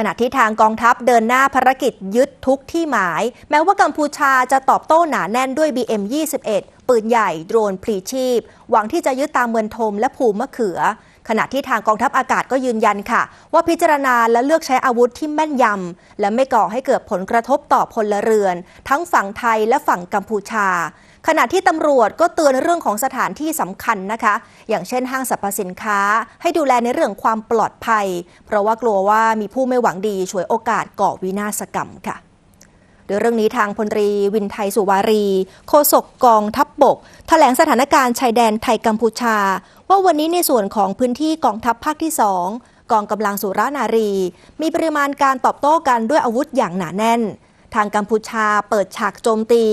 ขณะที่ทางกองทัพเดินหน้าภารกิจยึดทุกที่หมาย แม้ว่ากัมพูชาจะตอบโต้หนาแน่นด้วย BM21 ปืนใหญ่โดรนพลีชีพ หวังที่จะยึดตามเมืองทมและภูมะเขือ ขณะที่ทางกองทัพอากาศก็ยืนยันค่ะ ว่าพิจารณาและเลือกใช้อาวุธที่แม่นยำ และไม่ก่อให้เกิดผลกระทบต่อพลเรือน ทั้งฝั่งไทยและฝั่งกัมพูชา ขณะที่ตำรวจก็เตือนเรื่องของสถานที่สำคัญนะคะ อย่างเช่นห้างสรรพสินค้า ให้ดูแลในเรื่องความปลอดภัย เพราะว่ากลัวว่ามีผู้ไม่หวังดีฉวยโอกาสก่อวินาศกรรมค่ะ โดยเรื่องนี้ทางพลตรีวินไทยสุวารี โฆษกกองทัพบบกแถลงสถานการณ์ชายแดนไทยกัมพูชา ว่าวันนี้ในส่วนของพื้นที่กองทัพภาคที่2กองกำลังสุรานารี มีปริมาณการตอบโต้กันด้วยอาวุธอย่างหนาแน่น ทางกัมพูชาเปิดฉากโจมตี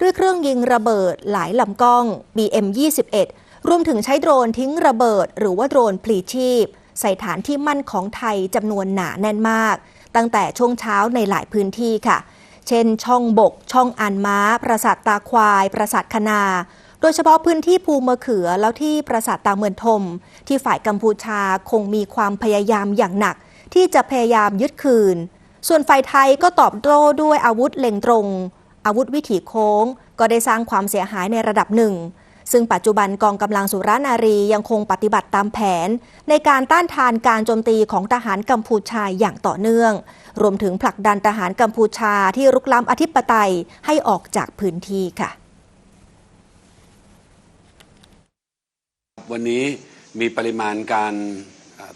ด้วยเครื่องยิงระเบิดหลายลำกล้อง BM21 รวมถึงใช้โดรนทิ้งระเบิด หรือว่าโดรนพลีชีพ ใส่ฐานที่มั่นของไทยจำนวนหนาแน่นมาก ตั้งแต่ช่วงเช้าในหลายพื้นที่ค่ะ เช่น ช่องบก ช่องอันม้า ปราสาทตาควาย ปราสาทคณา โดยเฉพาะพื้นที่ภูมะเขือแล้วที่ปราสาทตาเมือนทม ที่ฝ่ายกัมพูชาคงมีความพยายามอย่างหนัก ที่จะพยายามยึดคืน ส่วนฝ่ายไทยก็ตอบโต้ด้วยอาวุธเล็งตรง อาวุธวิถีโค้ง ก็ได้สร้างความเสียหายในระดับหนึ่ง ซึ่งปัจจุบันกองกำลังสุรานารียังคงปฏิบัติตามแผน ในการต้านทานการโจมตีของทหารกัมพูชาอย่างต่อเนื่อง รวมถึงผลักดันทหารกัมพูชาที่รุกล้ำอธิปไตยให้ออกจากพื้นที่ค่ะ วันนี้มีปริมาณการ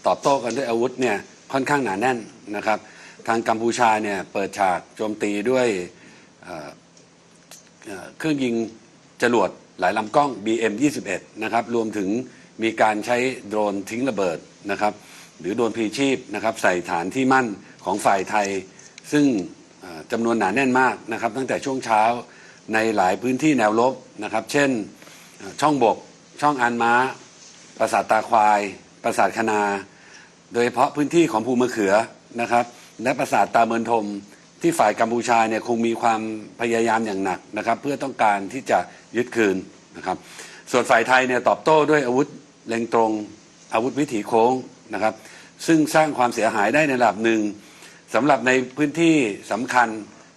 ตอบโต้กันด้วยอาวุธเนี่ยค่อนข้างหนาแน่นนะครับ ทางกัมพูชาเนี่ยเปิดฉากโจมตีด้วยเครื่องยิงจรวด หลายลำกล้อง BM 21 นะครับรวมถึงมีการใช้โดรนทิ้งระเบิดนะครับหรือโดรนพีชีพนะครับใส่ฐานที่มั่นของฝ่ายไทย ซึ่งจำนวนหนาแน่นมากนะครับตั้งแต่ช่วงเช้าในหลายพื้นที่แนวรบนะครับ เช่นช่องบก ช่องอันม้า ปราสาทตาควาย ปราสาทคณา โดยเฉพาะพื้นที่ของภูมะเขือนะครับ และปราสาทตาเมินทม ที่ฝ่ายกัมพูชาเนี่ยคงมีความพยายามอย่างหนักนะครับ เพื่อต้องการที่จะยึดคืนนะครับ ส่วนฝ่ายไทยเนี่ยตอบโต้ด้วยอาวุธเล็งตรงอาวุธวิถีโค้งนะครับ ซึ่งสร้างความเสียหายได้ในระดับหนึ่งสำหรับในพื้นที่สำคัญ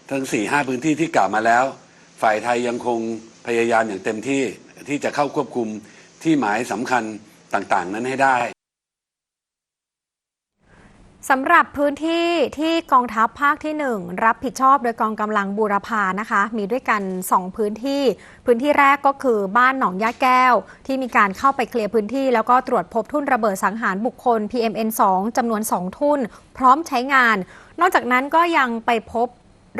ทั้ง4ี่ห้าพื้นที่ที่กล่าวมาแล้ว ฝ่ายไทยยังคงพยายามอย่างเต็มที่ที่จะเข้าควบคุมที่หมายสำคัญต่างๆ นั้นให้ได้ สำหรับพื้นที่ที่กองทัพภาคที่ 1 รับผิดชอบโดยกองกำลังบูรพานะคะ มีด้วยกัน 2 พื้นที่ พื้นที่แรกก็คือบ้านหนองยาแก้ว ที่มีการเข้าไปเคลียร์พื้นที่ แล้วก็ตรวจพบทุ่นระเบิดสังหารบุคคล PMN2 จำนวน 2 ทุ่น พร้อมใช้งาน นอกจากนั้นก็ยังไปพบ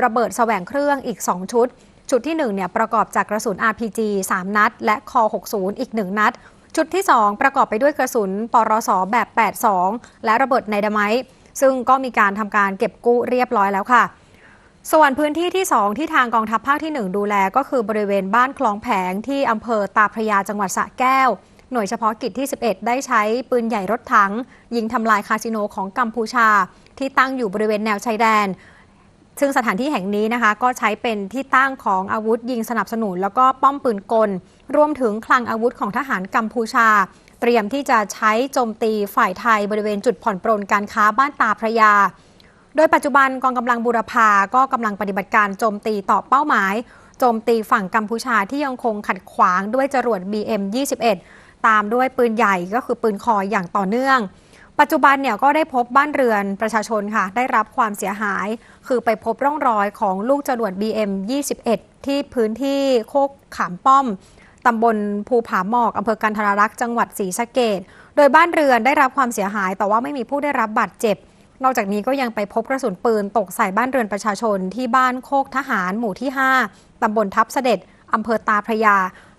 ระเบิดแสวงเครื่องอีก 2 ชุด ชุดที่1เนี่ยประกอบจากกระสุน RPG 3 นัด และคอ60 อีก 1 นัด ชุดที่ 2 ประกอบไปด้วยกระสุนปรสแบบ 82 และระเบิดไนดาไมต์ซึ่งก็มีการทำการเก็บกู้เรียบร้อยแล้วค่ะ ส่วนพื้นที่ที่ 2 ที่ทางกองทัพภาคที่ 1 ดูแลก็คือบริเวณบ้านคลองแผงที่อำเภอตาพระยาจังหวัดสระแก้ว หน่วยเฉพาะกิจที่ 11 ได้ใช้ปืนใหญ่รถถัง ยิงทำลายคาสิโนของกัมพูชา ที่ตั้งอยู่บริเวณแนวชายแดน ซึ่งสถานที่แห่งนี้นะคะก็ใช้เป็นที่ตั้งของอาวุธยิงสนับสนุน แล้วก็ป้อมปืนกล รวมถึงคลังอาวุธของทหารกัมพูชา เตรียมที่จะใช้โจมตีฝ่ายไทยบริเวณจุดผ่อนปรนการค้าบ้านตาพระยา โดยปัจจุบันกองกำลังบูรพาก็กำลังปฏิบัติการโจมตีต่อเป้าหมาย โจมตีฝั่งกัมพูชาที่ยังคงขัดขวางด้วยจรวด BM21 ตามด้วยปืนใหญ่ก็คือปืนคอยอย่างต่อเนื่อง ปัจจุบันเนี่ยก็ได้พบบ้านเรือนประชาชนค่ะ ได้รับความเสียหาย คือไปพบร่องรอยของลูกจรวด BM21 ที่พื้นที่โคกขามป้อมตำบลภูผาหมอกอำเภอกันทรรักษ์จังหวัดศรีสะเกดโดยบ้านเรือนได้รับความเสียหาย แต่ว่าไม่มีผู้ได้รับบาดเจ็บ นอกจากนี้ก็ยังไปพบกระสุนปืนตกใส่บ้านเรือนประชาชนที่บ้านโคกทหารหมู่ที่ 5ตำบลทับเสด็จอำเภอตาพระยา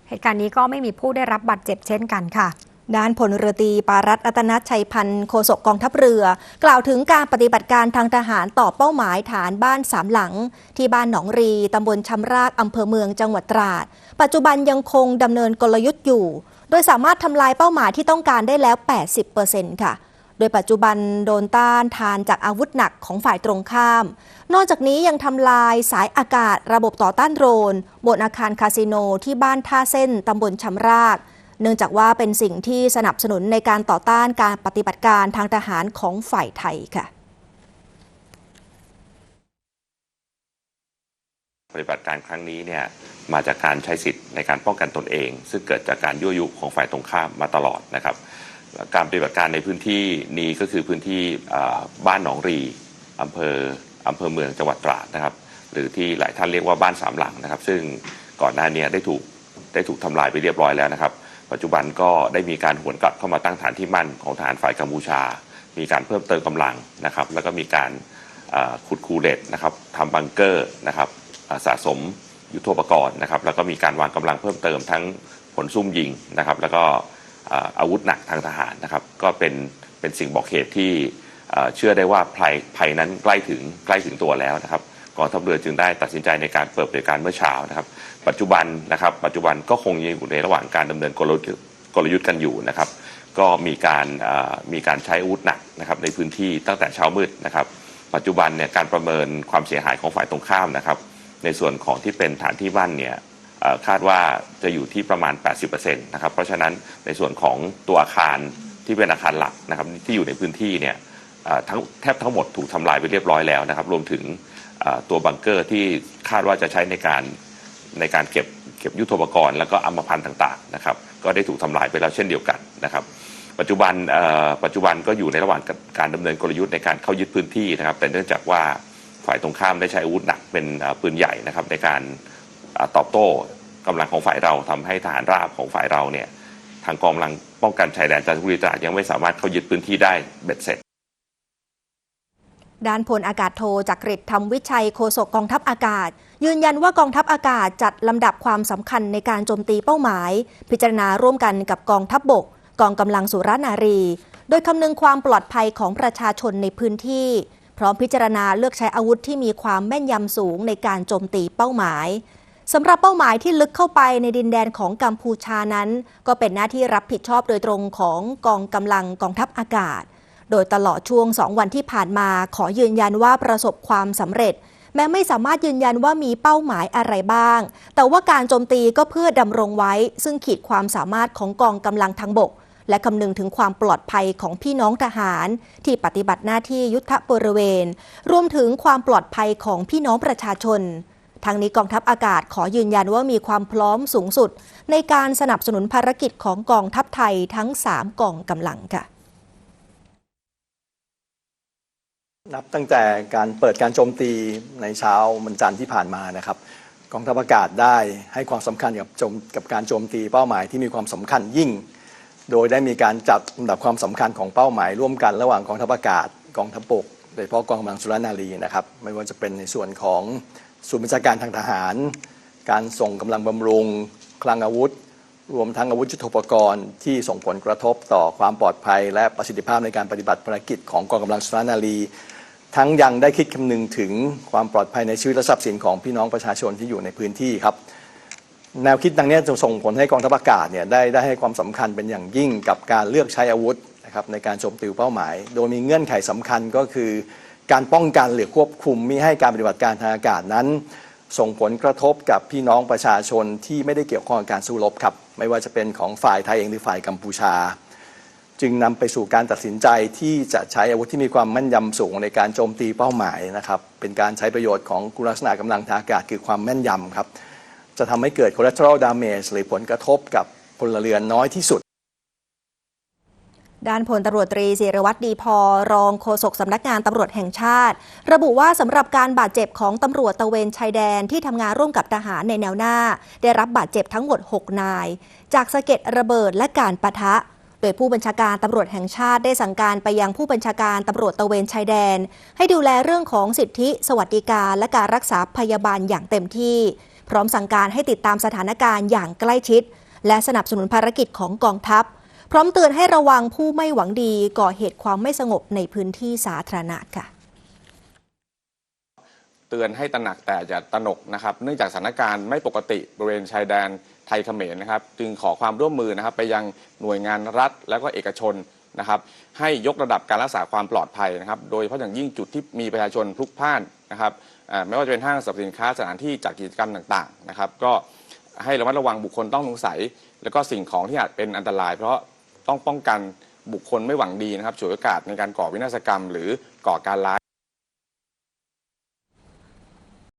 เหตุการณ์นี้ก็ไม่มีผู้ได้รับบาดเจ็บเช่นกันค่ะ ด้านพลเรือตรีปารัตน์รัตนชัยพันธ์โฆษกกองทัพเรือ กล่าวถึงการปฏิบัติการทางทหารต่อเป้าหมายฐานบ้านสามหลัง ที่บ้านหนองรี ตำบลชำรากอำเภอเมืองจังหวัดตราด ปัจจุบันยังคงดำเนินกลยุทธ์อยู่ โดยสามารถทำลายเป้าหมายที่ต้องการได้แล้ว 80%ค่ะ โดยปัจจุบันโดนต้านทานจากอาวุธหนักของฝ่ายตรงข้าม นอกจากนี้ยังทำลายสายอากาศระบบต่อต้านโดรนบนอาคารคาสิโนที่บ้านท่าเส้นตำบลชำราก เนื่องจากว่าเป็นสิ่งที่สนับสนุนในการต่อต้านการปฏิบัติการทางทหารของฝ่ายไทยค่ะปฏิบัติการครั้งนี้เนี่ยมาจากการใช้สิทธิ์ในการป้องกันตนเอง ซึ่งเกิดจากการยั่วยุของฝ่ายตรงข้ามมาตลอดนะครับ การปฏิบัติการในพื้นที่นี้ก็คือพื้นที่บ้านหนองรีอำเภออำเภอเมืองจังหวัดตราดนะครับ หรือที่หลายท่านเรียกว่าบ้านสามหลังนะครับ ซึ่งก่อนหน้านี้ได้ถูกได้ถูกทำลายไปเรียบร้อยแล้วนะครับ ปัจจุบันก็ได้มีการหวนกลับเข้ามาตั้งฐานที่มั่นของทหารฝ่ายกัมพูชา มีการเพิ่มเติมกำลังนะครับ แล้วก็มีการขุดคูเด็ดนะครับทำบังเกอร์นะครับสะสมยุทโธปกรณ์นะครับ แล้วก็มีการวางกำลังเพิ่มเติมทั้งผลซุ่มยิงนะครับ แล้วก็อาวุธหนักทางทหารนะครับ ก็เป็นเป็นสิ่งบอกเหตุที่เอ่อเชื่อได้ว่าภัยภัยนั้นใกล้ถึงใกล้ถึงตัวแล้วนะครับ กองทัพเรือจึงได้ตัดสินใจในการเปิดปฏิบัติการเมื่อเช้านะครับ ปัจจุบันนะครับปัจจุบันก็คงยังอยู่ในระหว่างการดำเนินกลยุทธ์กลยุทธ์กันอยู่นะครับ ก็มีการมีการใช้อาวุธหนักนะครับในพื้นที่ตั้งแต่เช้ามืดนะครับ ปัจจุบันเนี่ยการประเมินความเสียหายของฝ่ายตรงข้ามนะครับ ในส่วนของที่เป็นฐานที่มั่นเนี่ยคาดว่าจะอยู่ที่ประมาณ 80%นะครับ เพราะฉะนั้นในส่วนของตัวอาคารที่เป็นอาคารหลักนะครับที่อยู่ในพื้นที่เนี่ยทั้งแทบทั้งหมดถูกทำลายไปเรียบร้อยแล้วนะครับ รวมถึง ตัวบังเกอร์ที่คาดว่าจะใช้ในการในการเก็บเก็บยุทโธปกรณ์ แล้วก็อัมพพันธ์ต่างๆนะครับก็ได้ถูกทำลายไปแล้วเช่นเดียวกันนะครับปัจจุบันปัจจุบันก็อยู่ในระหว่างการดำเนินกลยุทธ์ในการเข้ายึดพื้นที่นะครับ แต่เนื่องจากว่าฝ่ายตรงข้ามได้ใช้อาวุธหนักเป็นปืนใหญ่นะครับในการตอบโต้กำลังของฝ่ายเราทำให้ทหารราบของฝ่ายเราเนี่ยทางกองกำลังป้องกันชายแดนจันทบุรีตราดยังไม่สามารถเข้ายึดพื้นที่ได้เบ็ดเสร็จ ด้านพลอากาศโทจักริดธรรมวิชัยโฆษกกองทัพอากาศ ยืนยันว่ากองทัพอากาศจัดลำดับความสำคัญในการโจมตีเป้าหมาย พิจารณาร่วมกันกับกองทัพบบก กองกำลังสุรนารี โดยคำนึงความปลอดภัยของประชาชนในพื้นที่ พร้อมพิจารณาเลือกใช้อาวุธที่มีความแม่นยำสูงในการโจมตีเป้าหมายสำหรับเป้าหมายที่ลึกเข้าไปในดินแดนของกัมพูชานั้น ก็เป็นหน้าที่รับผิดชอบโดยตรงของกองกำลังกองทัพอากาศ โดยตลอดช่วง 2 วันที่ผ่านมาขอยืนยันว่าประสบความสำเร็จ แม้ไม่สามารถยืนยันว่ามีเป้าหมายอะไรบ้าง แต่ว่าการโจมตีก็เพื่อดำรงไว้ ซึ่งขีดความสามารถของกองกำลังทางบก และคำนึงถึงความปลอดภัยของพี่น้องทหาร ที่ปฏิบัติหน้าที่ยุทธบริเวณ รวมถึงความปลอดภัยของพี่น้องประชาชนทางนี้กองทัพอากาศขอยืนยันว่ามีความพร้อมสูงสุด ในการสนับสนุนภารกิจของกองทัพไทยทั้ง 3กองกำลังค่ะ นับตั้งแต่การเปิดการโจมตีในเช้าวันจันทร์ที่ผ่านมานะครับกองทัพอากาศได้ให้ความสำคัญกับโจมกับการโจมตีเป้าหมายที่มีความสำคัญยิ่ง โดยได้มีการจัดลำดับความสำคัญของเป้าหมาย ร่วมกันระหว่างกองทัพอากาศกองทัพบกโดยเฉพาะกองกำลังสุรนารีนะครับไม่ว่าจะเป็นในส่วนของศูนย์บัญชาการทางทหาร การส่งกำลังบำรุง คลังอาวุธ รวมทั้งอาวุธยุทโธปกรณ์ที่ส่งผลกระทบต่อความปลอดภัย และประสิทธิภาพในการปฏิบัติภารกิจของกองกำลังสุรนารี ทั้งยังได้คิดคำนึงถึงความปลอดภัยในชีวิตและทรัพย์สินของพี่น้องประชาชนที่อยู่ในพื้นที่ครับ แนวคิดดังนี้จะส่งผลให้กองทัพอากาศเนี่ยได้ได้ให้ความสำคัญเป็นอย่างยิ่งกับการเลือกใช้อาวุธนะครับในการโจมตีเป้าหมาย โดยมีเงื่อนไขสำคัญก็คือ การป้องกันหรือควบคุมมิให้การปฏิบัติการทางอากาศนั้น ส่งผลกระทบกับพี่น้องประชาชนที่ไม่ได้เกี่ยวข้องกับการสู้รบครับไม่ว่าจะเป็นของฝ่ายไทยเองหรือฝ่ายกัมพูชา จึงนำไปสู่การตัดสินใจที่จะใช้อาวุธที่มีความแม่นยำสูงในการโจมตีเป้าหมายนะครับ เป็นการใช้ประโยชน์ของคุณลักษณะกำลังทางอากาศคือความแม่นยำครับ จะทำให้เกิด collateral damage หรือผลกระทบกับพลเรือนน้อยที่สุด ด้านพลตำรวจตรีศิรวัตรดีพอ รองโฆษกสำนักงานตำรวจแห่งชาติ ระบุว่าสำหรับการบาดเจ็บของตำรวจตะเวนชายแดนที่ทำงานร่วมกับทหารในแนวหน้า ได้รับบาดเจ็บทั้งหมด 6 นาย จากสะเก็ดระเบิดและการปะทะ โดยผู้บัญชาการตำรวจแห่งชาติได้สั่งการไปยังผู้บัญชาการตำรวจตะเวนชายแดน ให้ดูแลเรื่องของสิทธิ สวัสดิการและการรักษาพยาบาลอย่างเต็มที่ พร้อมสั่งการให้ติดตามสถานการณ์อย่างใกล้ชิด และสนับสนุนภารกิจของกองทัพ พร้อมเตือนให้ระวังผู้ไม่หวังดีก่อเหตุความไม่สงบในพื้นที่สาธารณะค่ะเตือนให้ตระหนักแต่อย่าตระหนกนะครับ เนื่องจากสถานการณ์ไม่ปกติบริเวณชายแดน ไทยเขมรนะครับ จึงขอความร่วมมือนะครับ ไปยังหน่วยงานรัฐแล้วก็เอกชนนะครับ ให้ยกระดับการรักษาความปลอดภัยนะครับ โดยเฉพาะอย่างยิ่งจุดที่มีประชาชนพลุกพล่านนะครับไม่ว่าจะเป็นห้างสรรพสินค้าสถานที่จัดกิจกรรมต่างๆนะครับ ก็ให้ระมัดระวังบุคคลต้องสงสัย แล้วก็สิ่งของที่อาจเป็นอันตราย เพราะต้องป้องกันบุคคลไม่หวังดีนะครับฉวยโอกาสในการก่อวินาศกรรม หรือก่อการร้าย